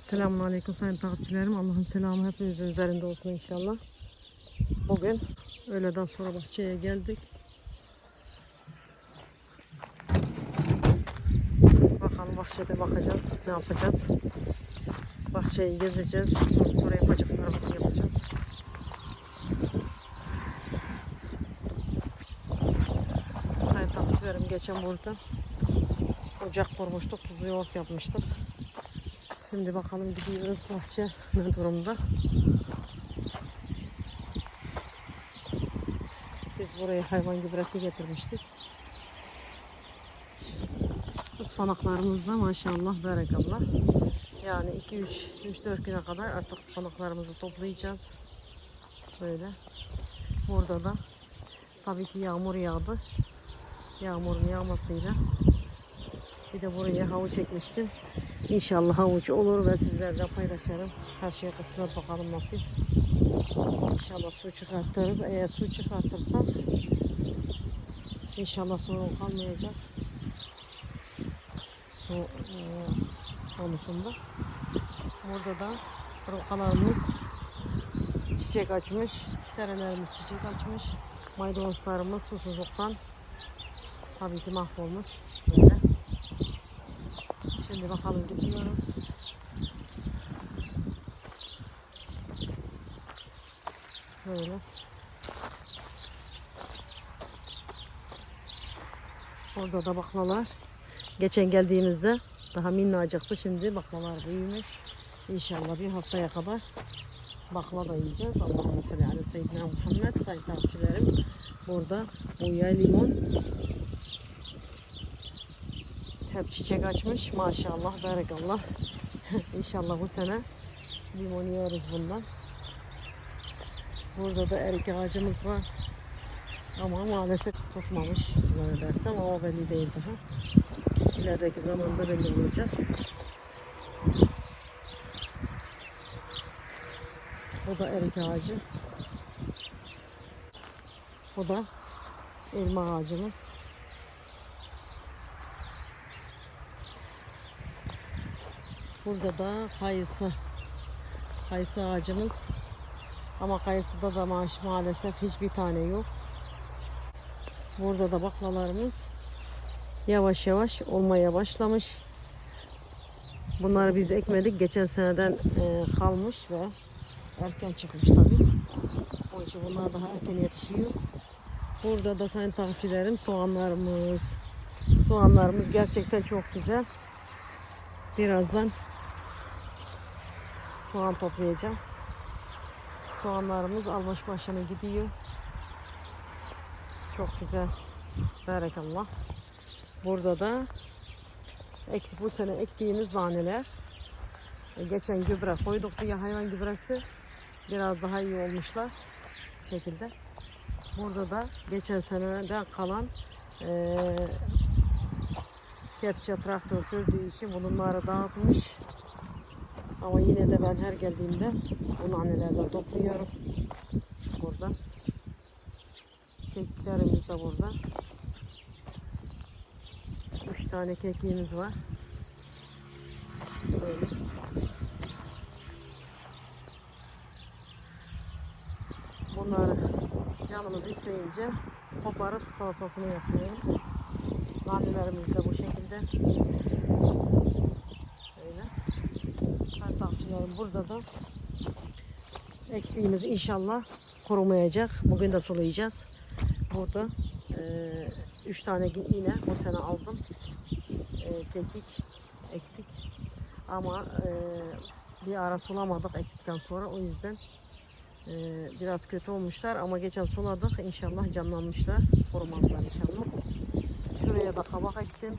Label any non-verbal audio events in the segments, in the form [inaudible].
Selamun Aleyküm sayın takipçilerim. Allah'ın selamı hepinizin üzerinde olsun inşallah. Bugün öğleden sonra bahçeye geldik. Bakalım bahçede bakacağız. Ne yapacağız? Bahçeyi gezeceğiz. Sonra yapacaklarımızı yapacağız. Sayın takipçilerim geçen burada ocak kurmuştuk. Tuzlu yoğurt yapmıştık. Şimdi bakalım gidiyoruz bahçe ne [laughs] durumda. Biz buraya hayvan gübresi getirmiştik. Ispanaklarımız da maşallah berekallah. Yani 2-3 3-4 güne kadar artık ıspanaklarımızı toplayacağız. Böyle. Burada da tabii ki yağmur yağdı. Yağmurun yağmasıyla bir de buraya havuç çekmiştim. İnşallah havuç olur ve sizlerle paylaşırım. Her şeye kısmet bakalım nasip. İnşallah su çıkartırız. Eğer su çıkartırsak inşallah sorun kalmayacak. Su e, konusunda. Burada da rokalarımız çiçek açmış. Terelerimiz çiçek açmış. Maydanozlarımız susuzluktan tabii ki mahvolmuş. Böyle. Şimdi bakalım gidiyoruz. Böyle. Orada da baklalar. Geçen geldiğimizde daha minnacıktı. Şimdi baklalar büyümüş. İnşallah bir haftaya kadar bakla da yiyeceğiz. Allahümme salli ala seyyidina Muhammed. Sayın takipçilerim. Burada buya limon hep çiçek açmış. Maşallah, berekallah. [laughs] İnşallah bu sene limon yeriz bundan. Burada da erik ağacımız var. Ama maalesef tutmamış zannedersem ama belli değil daha. İlerideki zamanda belli olacak. Bu da erik ağacı. Bu da elma ağacımız. Burada da kayısı. Kayısı ağacımız. Ama kayısıda da ma maalesef hiçbir tane yok. Burada da baklalarımız yavaş yavaş olmaya başlamış. Bunları biz ekmedik. Geçen seneden e, kalmış ve erken çıkmış tabii. Onun için bunlar daha erken yetişiyor. Burada da sayın takipçilerim soğanlarımız. Soğanlarımız gerçekten çok güzel. Birazdan soğan toplayacağım. Soğanlarımız almış başına gidiyor. Çok güzel. Berekallah. Burada da ek, bu sene ektiğimiz naneler. E, Geçen gübre koyduk diye hayvan gübresi. Biraz daha iyi olmuşlar. Bu şekilde. Burada da geçen seneden kalan eee kepçe traktör sürdüğü için bunları dağıtmış. Ama yine de ben her geldiğimde bu nanelerden topluyorum. Burada. Keklerimiz de burada. Üç tane kekiğimiz var. Böyle. Bunları canımız isteyince koparıp salatasını yapıyorum. Nanelerimiz de bu şekilde. Takipçilerim burada da ektiğimiz inşallah kurumayacak. Bugün de sulayacağız. Burada 3 tane yine bu sene aldım. E, kekik ektik. Ama e, bir ara sulamadık ektikten sonra. O yüzden e, biraz kötü olmuşlar. Ama geçen suladık. İnşallah canlanmışlar. Kurumazlar inşallah. Şuraya da kabak ektim.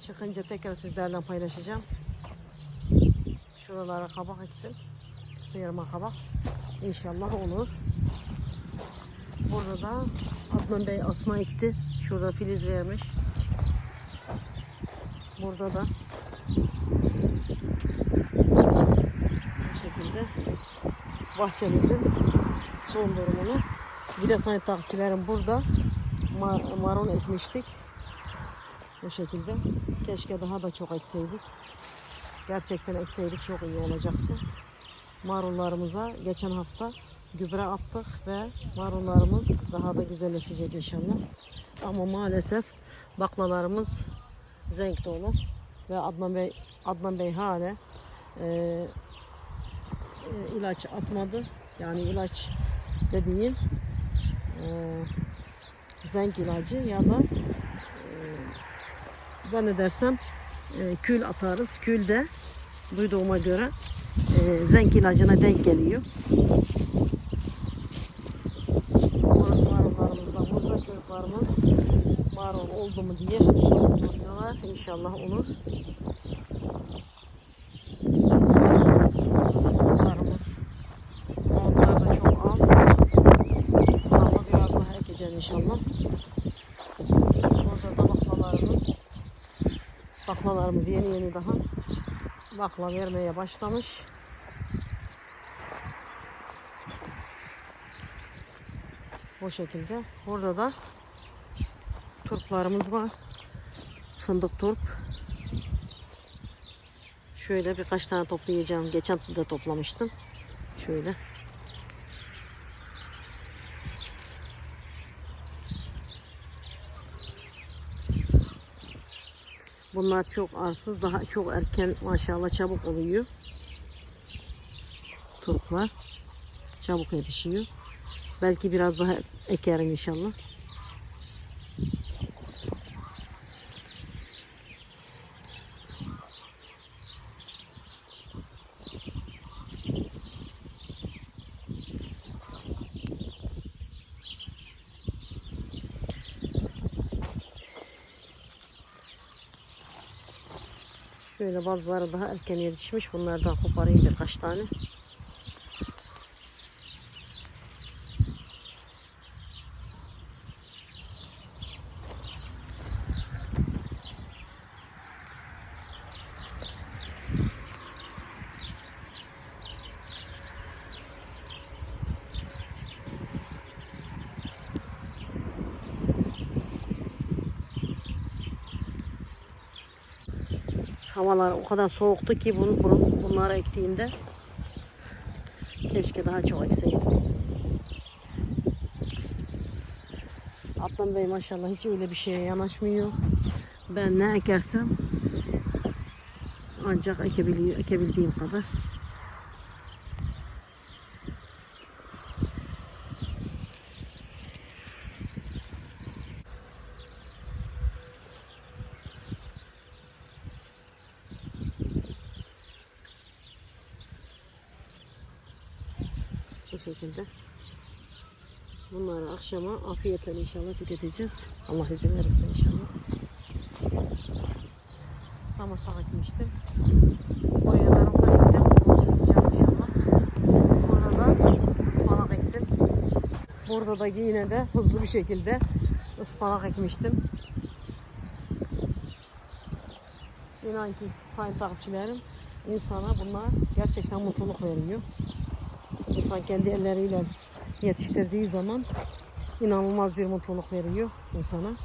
Çıkınca tekrar sizlerle paylaşacağım. Şuralara kabak ektim. Sıyırma kabak. İnşallah olur. Burada da Adnan Bey asma ekti. Şurada filiz vermiş. Burada da bu şekilde bahçemizin son durumunu. Bir de sayın takipçilerim burada ma- marul ekmiştik. Bu şekilde. Keşke daha da çok ekseydik. Gerçekten ekseydik çok iyi olacaktı. Marullarımıza geçen hafta gübre attık ve marullarımız daha da güzelleşecek inşallah. Ama maalesef baklalarımız zenk dolu ve Adnan Bey Adnan Bey hala e, e, ilaç atmadı. Yani ilaç dediğim e, zenk ilacı ya da e, zannedersem e, kül atarız. Kül de duyduğuma göre e, zenk ilacına denk geliyor. Marullarımız da burada çocuklarımız marul oldu mu diye soruyorlar. İnşallah olur. Marullarımız Onlar da çok az. Ama biraz daha ekeceğim inşallah. Burada da baklalarımız baklalarımız yeni yeni daha bakla vermeye başlamış. Bu şekilde. Burada da turplarımız var. Fındık turp. Şöyle birkaç tane toplayacağım. Geçen de toplamıştım. Şöyle. Bunlar çok arsız, daha çok erken maşallah çabuk oluyor. Turplar çabuk yetişiyor. Belki biraz daha ekerim inşallah. Şöyle bazıları daha erken yetişmiş. Bunlardan koparayım birkaç tane. Havalar o kadar soğuktu ki bunu, bunu- bunları ektiğimde keşke daha çok ekseydim. Adnan Bey maşallah hiç öyle bir şeye yanaşmıyor. Ben ne ekersem ancak ekebildiğim kadar. Bu şekilde. Bunları akşama afiyetle inşallah tüketeceğiz. Allah izin verirse inşallah. Samırsak ekmiştim. Buraya da roka ektim. Söyleyeceğim inşallah. Burada da ıspanak ektim. Burada da yine de hızlı bir şekilde ıspanak ekmiştim. İnan ki sayın takipçilerim insana bunlar gerçekten mutluluk veriyor. İnsan kendi elleriyle yetiştirdiği zaman inanılmaz bir mutluluk veriyor insana.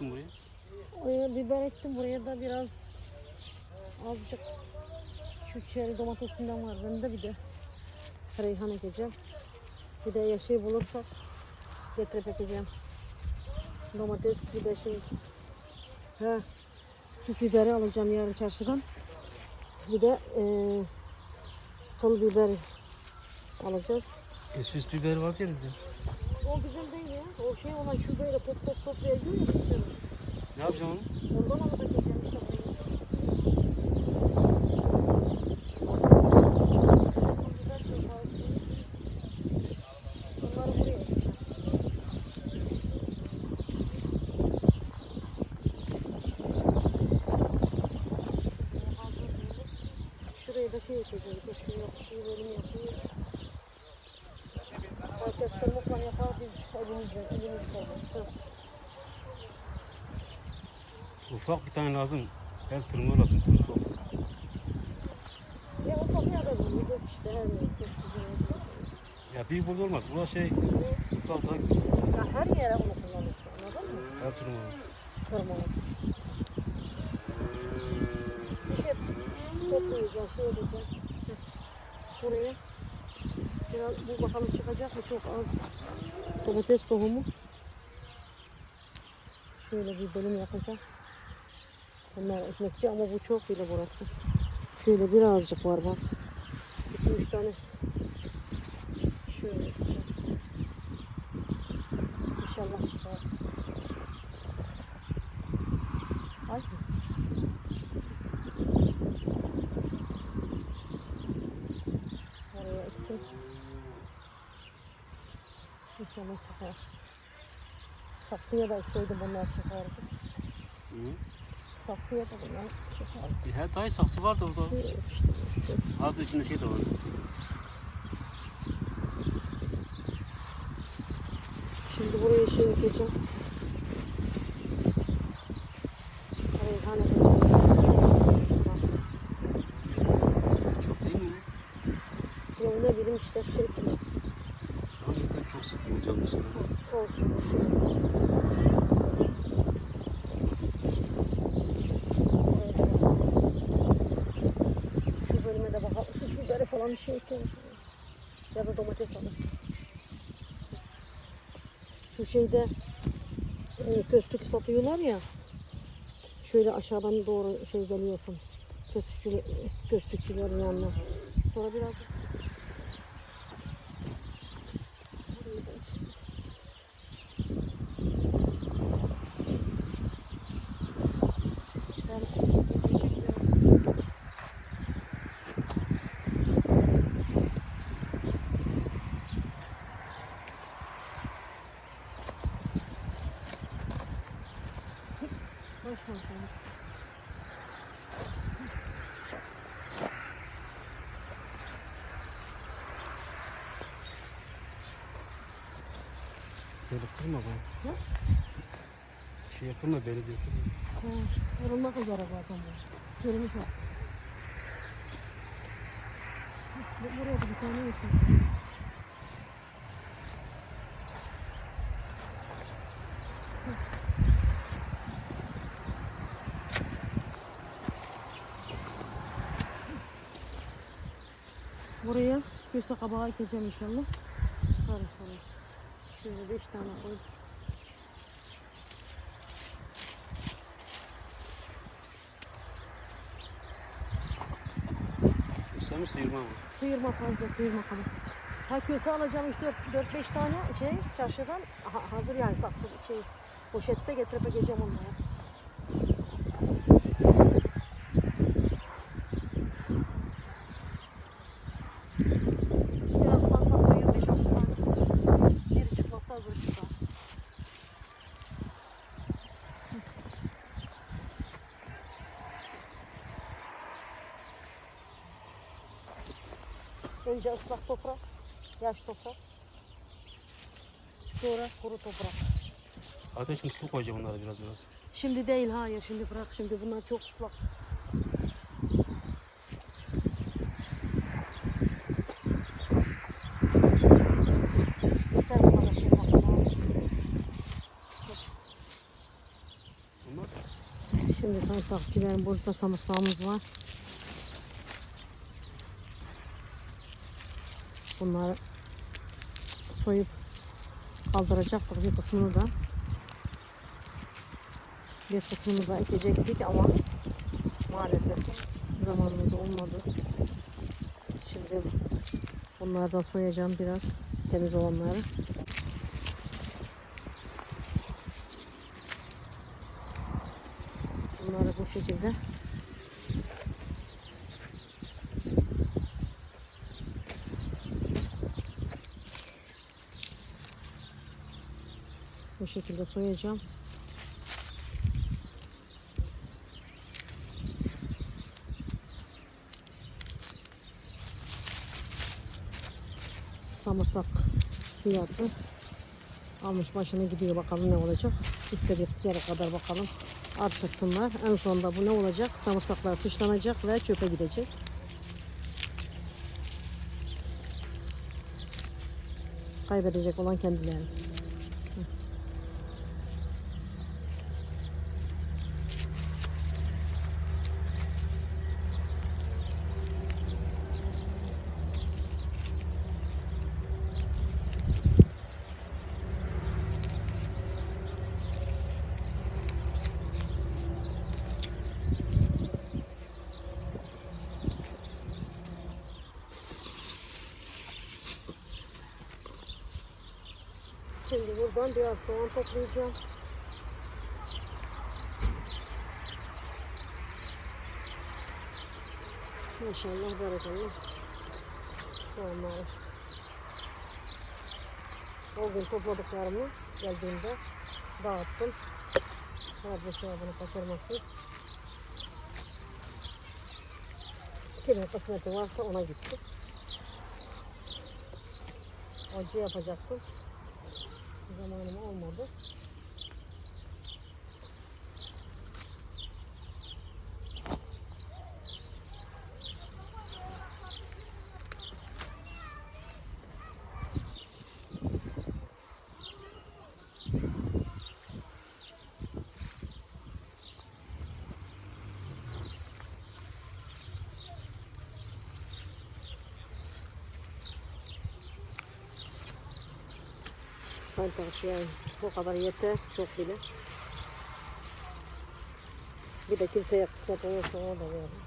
Ne ekiyorsun buraya? Oraya biber ektim. Buraya da biraz azıcık şu çeri domatesinden var. Bende bir de reyhan ekeceğim. Bir de yeşil bulursak getirip ekeceğim. Domates bir de şey he, süs biberi alacağım yarın çarşıdan. Bir de eee pul biber alacağız. E, süs biber var deriz ya. O güzel değil ya. O şey olan şu böyle top top top veriyor ya sürü. Ne yapacağım onu? Ondan alıp ekeceğim işte buraya. Biber sehpası. Onları buraya ekeceğim. O hazır değil. Şuraya da şey ekeceğim. Dur şunu yap, şunu bölüm yapayım. Herkes tırmıkla yapar biz elimizle, elimizle. Ufak bir tane lazım. Her tırmığı lazım. Ya ufak ya da yok işte her neyse. Ya büyük burada olmaz. Bu da şey ufak daha Ya her yere onu kullanırsın anladın mı? her tırmığı. Tırmanı. Bir şey toplayacağız, şey. Heh. Buraya biraz bu bakalım çıkacak mı çok az domates tohumu. Şöyle bir bölüm yapacağım. Bunlar ekmekçi ama bu çok bile burası. Şöyle birazcık var bak. İki üç tane. Şöyle. İnşallah çıkar. Ay. Oraya ektim. İnşallah çıkar. Saksıya da ekseydim bunlar çıkardı. Hı. Saksıya da bunlar çıkardı. E, Her dayı saksı vardı burada. İşte, işte. Az içinde şey de var. Şimdi buraya şey ekeceğim. Reyhan ekeceğim. Çok değil mi? Ya ne bileyim işte şey Şu an zaten çok sık olacak bu sene. Olsun. Şu bölüme de bakalım. Süt biberi falan bir şey ekeriz. Ya da domates alırsın. Şu şeyde e, köstük satıyorlar ya. Şöyle aşağıdan doğru şey geliyorsun. Köstükçü, köstükçülerin yanına. Sonra biraz Kırma bana. Ne? Şey yapılma beni. Ha, Yorulmak üzere zaten bu. Çürümüş o. Bu- Buraya da bir tane eklesin. Buraya köse kabağı ekeceğim inşallah. Şöyle beş tane koydum. Sen mi sıyırma mı? Sıyırma fazla sıyırma kalın. Ha köse alacağım 3-4-5 tane şey çarşıdan ha- hazır yani saksı şey poşette getirip ekeceğim onları. Önce ıslak toprak, yaş toprak. Sonra kuru toprak. Zaten şimdi su koyacağım onlara biraz biraz. Şimdi değil hayır şimdi bırak şimdi bunlar çok ıslak. Yeter bu kadar Bunlar Şimdi takipçilerim burada samırsağımız var. Bunları soyup kaldıracaktık bir kısmını da. Bir kısmını da ekecektik ama maalesef zamanımız olmadı. Şimdi bunlardan soyacağım biraz temiz olanları. Bunları bu şekilde şekilde soyacağım. Samırsak fiyatı. Almış başını gidiyor bakalım ne olacak. İstedik yere kadar bakalım. Artırsınlar. En sonunda bu ne olacak? Samırsaklar tuşlanacak ve çöpe gidecek. Kaybedecek olan kendileri. Şimdi buradan biraz soğan toplayacağım. Maşallah barakallah. Soğanları. O gün topladıklarımı geldiğimde dağıttım. Rabbi sevabını kaçırmasın. Kimin kısmeti varsa ona gitti. Acı yapacaktım. Zamanım olmadı. Salatalık yani bu kadar yeter çok bile. Bir de kimseye kısmet olursa ona da veririm.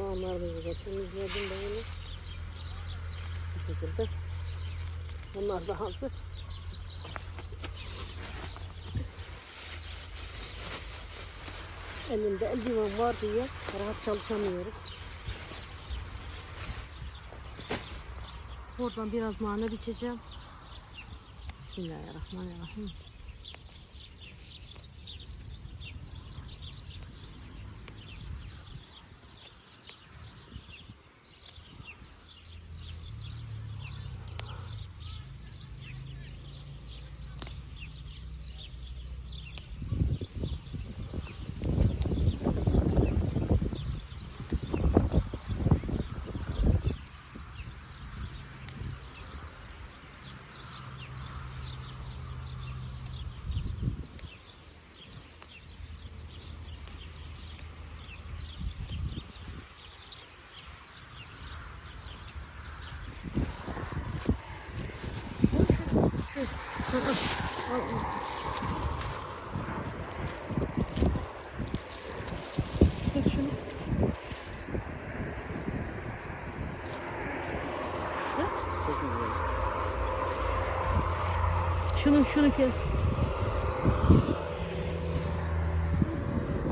Soğanlarımızı da temizledim böyle. Bu şekilde. Bunlar da hazır. Elimde eldiven var diye rahat çalışamıyorum. Buradan biraz nane biçeceğim. Bismillahirrahmanirrahim. Çek şunu. Şunu şunu kes.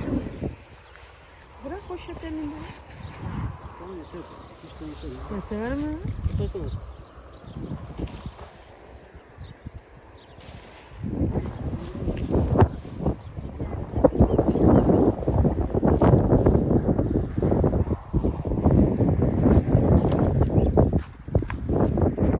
Şunu. Bırak poşet elinde. Tamam yeter. Hiç de yeter. Yeter mi? Aç.